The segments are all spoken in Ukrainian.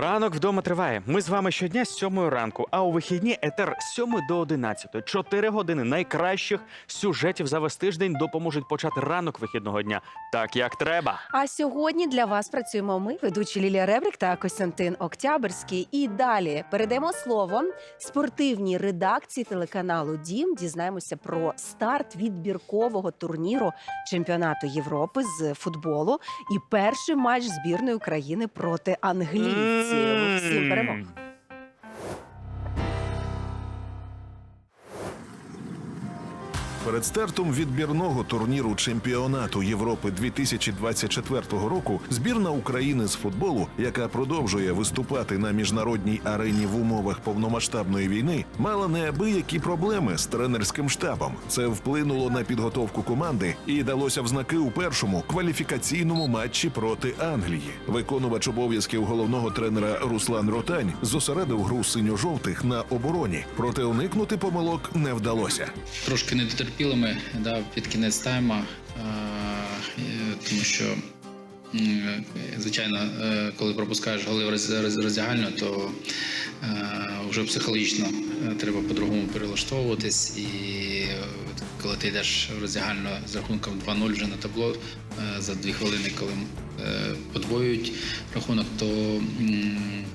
Ранок вдома триває. Ми з вами щодня з 7 ранку, а у вихідні етер з 7 до 11. Чотири години найкращих сюжетів за весь тиждень допоможуть почати ранок вихідного дня так, як треба. А сьогодні для вас працюємо ми, ведучі Лілія Ребрик та Костянтин Октябрьський. І далі передаємо слово спортивній редакції телеканалу Дім. Дізнаємося про старт відбіркового турніру чемпіонату Європи з футболу і перший матч збірної України проти sim, sim, lo. Перед стартом відбірного турніру чемпіонату Європи 2024 року збірна України з футболу, яка продовжує виступати на міжнародній арені в умовах повномасштабної війни, мала неабиякі проблеми з тренерським штабом. Це вплинуло на підготовку команди і далося в знаки у першому кваліфікаційному матчі проти Англії. Виконувач обов'язків головного тренера Руслан Ротань зосередив гру синьо-жовтих на обороні, проте уникнути помилок не вдалося. трошки не дотерпіли ми да, під кінець тайма, е, е, тому що, м, звичайно, е, коли пропускаєш голи роздягальню, то е, вже психологічно е, треба по-другому перелаштовуватись. І е, коли ти йдеш в роздягальну з рахунком 2-0 вже на табло е, за дві хвилини, коли е, подвоюють рахунок, то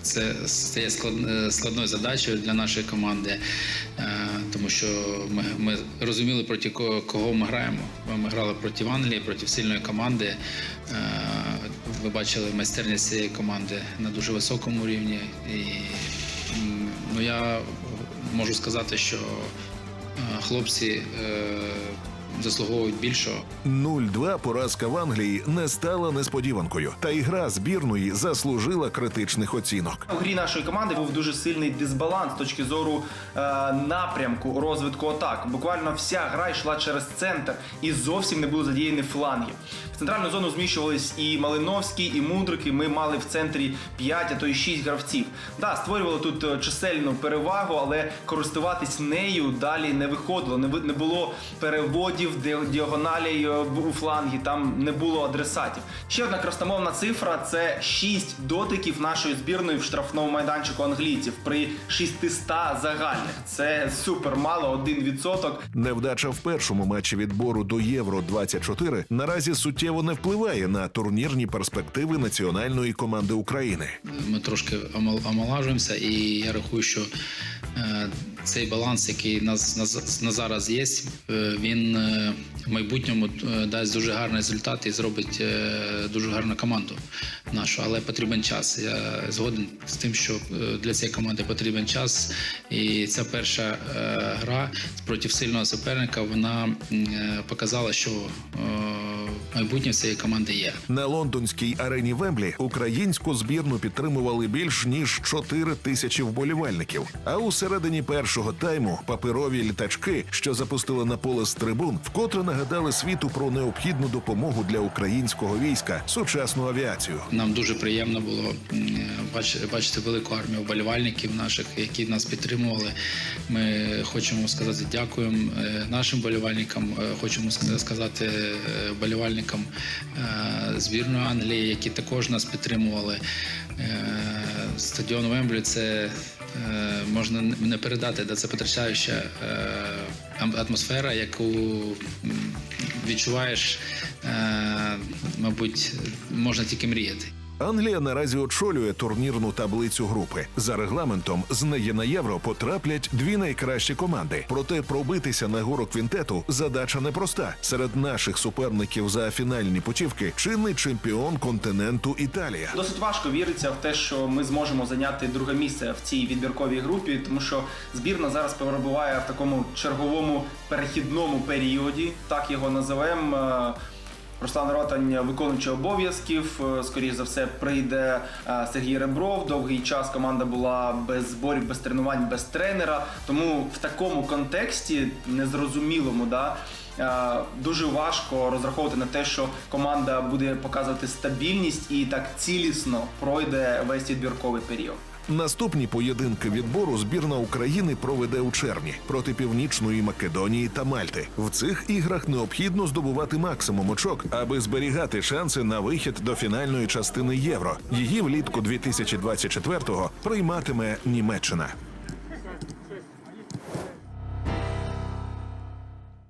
це стає е, складною задачею для нашої команди, е, тому що ми, ми розуміли проти кого ми граємо. Ми грали проти Англії, проти сильної команди. Ви бачили майстерність цієї команди на дуже високому рівні. І ну, я можу сказати, що е, хлопці е, заслуговують більшого. 0-2 поразка в Англії не стала несподіванкою, та і гра збірної заслужила критичних оцінок. У грі нашої команди був дуже сильний дисбаланс з точки зору е, напрямку розвитку атак. Буквально вся гра йшла через центр і зовсім не було задіяні флангів. Центральну зону зміщувались і Малиновський, і Мудрик, і Ми мали в центрі 5, а то й 6 гравців. Да, створювали тут е, чисельну перевагу, але користуватись нею далі не виходило. Не, не було переводів, діагоналей е, у флангі, там не було адресатів. Ще одна красномовна цифра це 6 дотиків нашої збірної в штрафному майданчику англійців при 600 загальних. Це супер мало, 1%. Невдача в першому матчі відбору до Євро 24 наразі суттєво не впливає на турнірні перспективи національної команди України. Ми трошки омолажуємося, і я рахую, що е, цей баланс, який нас на, зараз є, е, він е, в майбутньому дасть дуже гарний результат і зробить дуже гарну команду нашу. Але потрібен час. Я згоден з тим, що для цієї команди потрібен час. І ця перша гра проти сильного суперника вона показала, що майбутнє цієї команди є. На лондонській арені Вемблі українську збірну підтримували більш ніж 4 тисячі вболівальників. А у середині першого тайму паперові літачки, що запустили на поле з трибун, вкотре нагадали світу про необхідну допомогу для українського війська сучасну авіацію. Нам дуже приємно було бачити велику армію вболівальників наших, які нас підтримували. Ми хочемо сказати дякуємо е, нашим вболівальникам. е, Хочемо сказати е, вболівальникам е, збірної Англії, які також нас підтримували. Е, Стадіон Вемблі це е, можна не передати, де це потрясаюча атмосфера, яку відчуваєш, мабуть, можна тільки мріяти. Англія наразі очолює турнірну таблицю групи. За регламентом з неї на євро потраплять дві найкращі команди. Проте пробитися на гору квінтету задача непроста. Серед наших суперників за фінальні путівки чинний чемпіон континенту Італія. Досить важко віриться в те, що ми зможемо зайняти друге місце в цій відбірковій групі, тому що збірна зараз перебуває в такому черговому перехідному періоді, так його називаємо. Руслан Ротань, виконуючий обов'язків, е, скоріш за все, прийде е, Сергій Ребров. Довгий час команда була без зборів, без тренувань, без тренера. Тому в такому контексті незрозумілому, да, е, дуже важко розраховувати на те, що команда буде показувати стабільність і так цілісно пройде весь відбірковий період. Наступні поєдинки відбору збірна України проведе у червні проти Північної Македонії та Мальти. В цих іграх необхідно здобувати максимум очок, аби зберігати шанси на вихід до фінальної частини євро. Її влітку 2024-го прийматиме Німеччина.